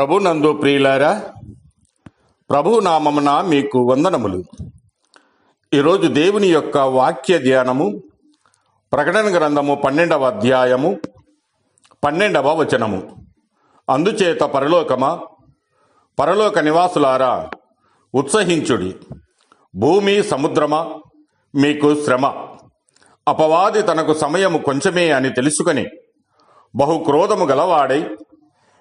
ప్రభు నందు ప్రియులారా ప్రభు నామమున మీకు వందనములు. ఈరోజు దేవుని యొక్క వాక్య ధ్యానము ప్రకటన గ్రంథము పన్నెండవ అధ్యాయము పన్నెండవ వచనము. అందుచేత పరలోకమా పరలోక నివాసులారా ఉత్సహించుడి. భూమి సముద్రమా మీకు శ్రమ. అపవాది తనకు సమయము కొంచెమే అని తెలుసుకొని బహు క్రోధము గలవాడై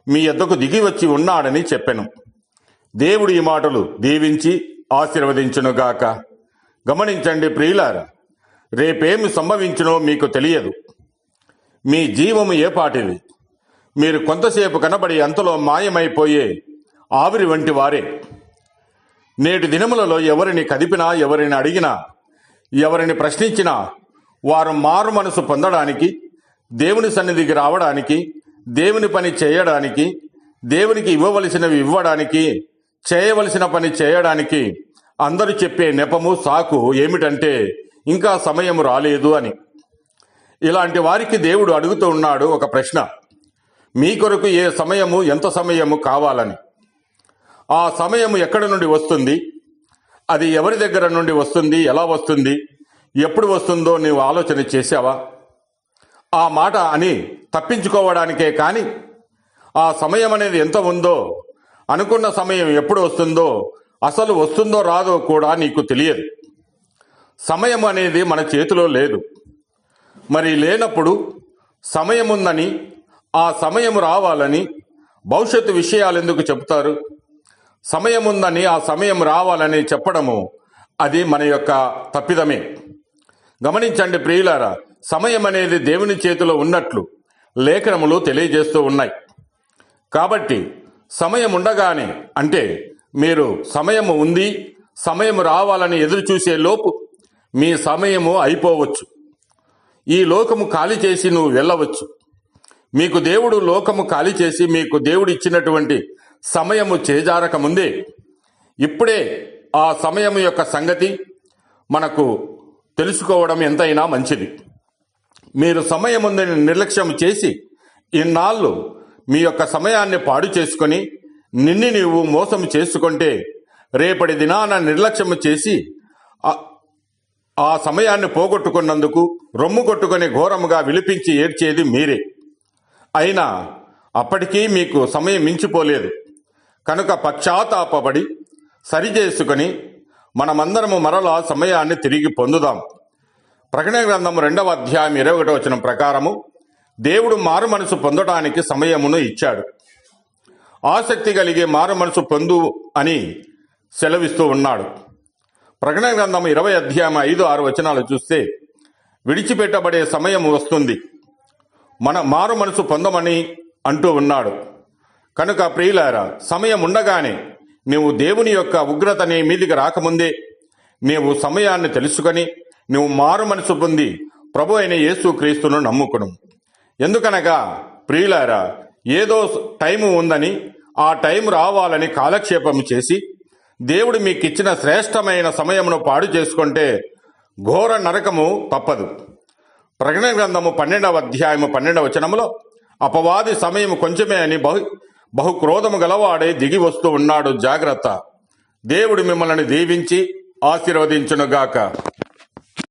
మీ యొద్దకు దిగి వచ్చి ఉన్నాడని చెప్పెను. దేవుడు ఈ మాటలు దీవించి ఆశీర్వదించునుగాక గమనించండి ప్రియులారా రేపేమి సంభవించునో మీకు తెలియదు. మీ జీవము ఏపాటిది మీరు కొంతసేపు కనబడి అంతలో మాయమైపోయే ఆవిరి వంటి వారే. నేటి దినములలో ఎవరిని కదిపినా ఎవరిని అడిగినా ఎవరిని ప్రశ్నించినా వారు మారు మనసు పొందడానికి దేవుని సన్నిధికి రావడానికి దేవుని పని చేయడానికి దేవునికి ఇవ్వవలసినవి ఇవ్వడానికి చేయవలసిన పని చేయడానికి అందరూ చెప్పే నెపము సాకు ఏమిటంటే ఇంకా సమయం రాలేదు అని. ఇలాంటి వారికి దేవుడు అడుగుతూ ఉన్నాడు ఒక ప్రశ్న. మీ కొరకు ఏ సమయము ఎంత సమయము కావాలని? ఆ సమయము ఎక్కడి నుండి వస్తుంది? అది ఎవరి దగ్గర నుండి వస్తుంది? ఎలా వస్తుంది? ఎప్పుడు వస్తుందో నీవు ఆలోచన చేశావా? ఆ మాట అని తప్పించుకోవడానికే కానీ ఆ సమయం అనేది ఎంత ఉందో అనుకున్న సమయం ఎప్పుడు వస్తుందో అసలు వస్తుందో రాదో కూడా నీకు తెలియదు. సమయం అనేది మన చేతిలో లేదు. మరి లేనప్పుడు సమయం ఉందని ఆ సమయం రావాలని భవిష్యత్తు విషయాలు ఎందుకు చెప్తారు సమయం ఉందని ఆ సమయం రావాలని చెప్పడము అది మన యొక్క తప్పిదమే. గమనించండి ప్రియులారా సమయం అనేది దేవుని చేతిలో ఉన్నట్లు లేఖనములు తెలియజేస్తూ ఉన్నాయి. కాబట్టి సమయం ఉండగానే అంటే మీరు సమయము ఉంది సమయం రావాలని ఎదురు చూసే లోపు మీ సమయము అయిపోవచ్చు. ఈ లోకము ఖాళీ చేసి నువ్వు వెళ్ళవచ్చు. మీకు దేవుడు లోకము ఖాళీ చేసి మీకు దేవుడు ఇచ్చినటువంటి సమయము చేజారక ముందే ఇప్పుడే ఆ సమయం యొక్క సంగతి మనకు తెలుసుకోవడం ఎంతైనా మంచిది. మీరు సమయం ఉందని నిర్లక్ష్యం చేసి ఇన్నాళ్ళు మీ యొక్క సమయాన్ని పాడు చేసుకొని నిన్ను నీవు మోసం చేసుకుంటే రేపటి దినాన నిర్లక్ష్యం చేసి ఆ- సమయాన్ని పోగొట్టుకున్నందుకు రొమ్ము కొట్టుకుని ఘోరముగా విలిపించి ఏడ్చేది మీరే. అయినా అప్పటికీ మీకు సమయం మించిపోలేదు. కనుక పశ్చాత్తాపడి సరిచేసుకొని మనమందరము మరలా సమయాన్ని తిరిగి పొందుదాం. ప్రకటన గ్రంథం రెండవ అధ్యాయం ఇరవై ఒకటో వచ్చిన ప్రకారము దేవుడు మారు మనసు పొందడానికి సమయమును ఇచ్చాడు. ఆసక్తి కలిగే మారు మనసు పొందు అని సెలవిస్తూ ఉన్నాడు. ప్రకటన గ్రంథం ఇరవై అధ్యాయం ఐదు ఆరు వచనాలు చూస్తే విడిచిపెట్టబడే సమయం వస్తుంది. మన మారు మనసు పొందమని అంటూ ఉన్నాడు. కనుక ప్రియులారా సమయం ఉండగానే నీవు దేవుని యొక్క ఉగ్రత నీ మీదికి రాకముందే నీవు సమయాన్ని తెలుసుకొని నువ్వు మారు మనసు పొంది ప్రభు అయిన యేసు క్రీస్తును నమ్ముకును. ఎందుకనగా ప్రియులారా ఏదో టైము ఉందని ఆ టైం రావాలని కాలక్షేపం చేసి దేవుడు మీకు ఇచ్చిన శ్రేష్టమైన సమయమును పాడు చేసుకుంటే ఘోర నరకము తప్పదు. ప్రకటన గ్రంథము పన్నెండవ అధ్యాయము పన్నెండవ వచనములో అపవాది సమయం కొంచెమే అని బహు బహు క్రోధము గలవాడే దిగి వస్తూ ఉన్నాడు జాగ్రత్త. దేవుడు మిమ్మల్ని దీవించి ఆశీర్వదించునుగాక.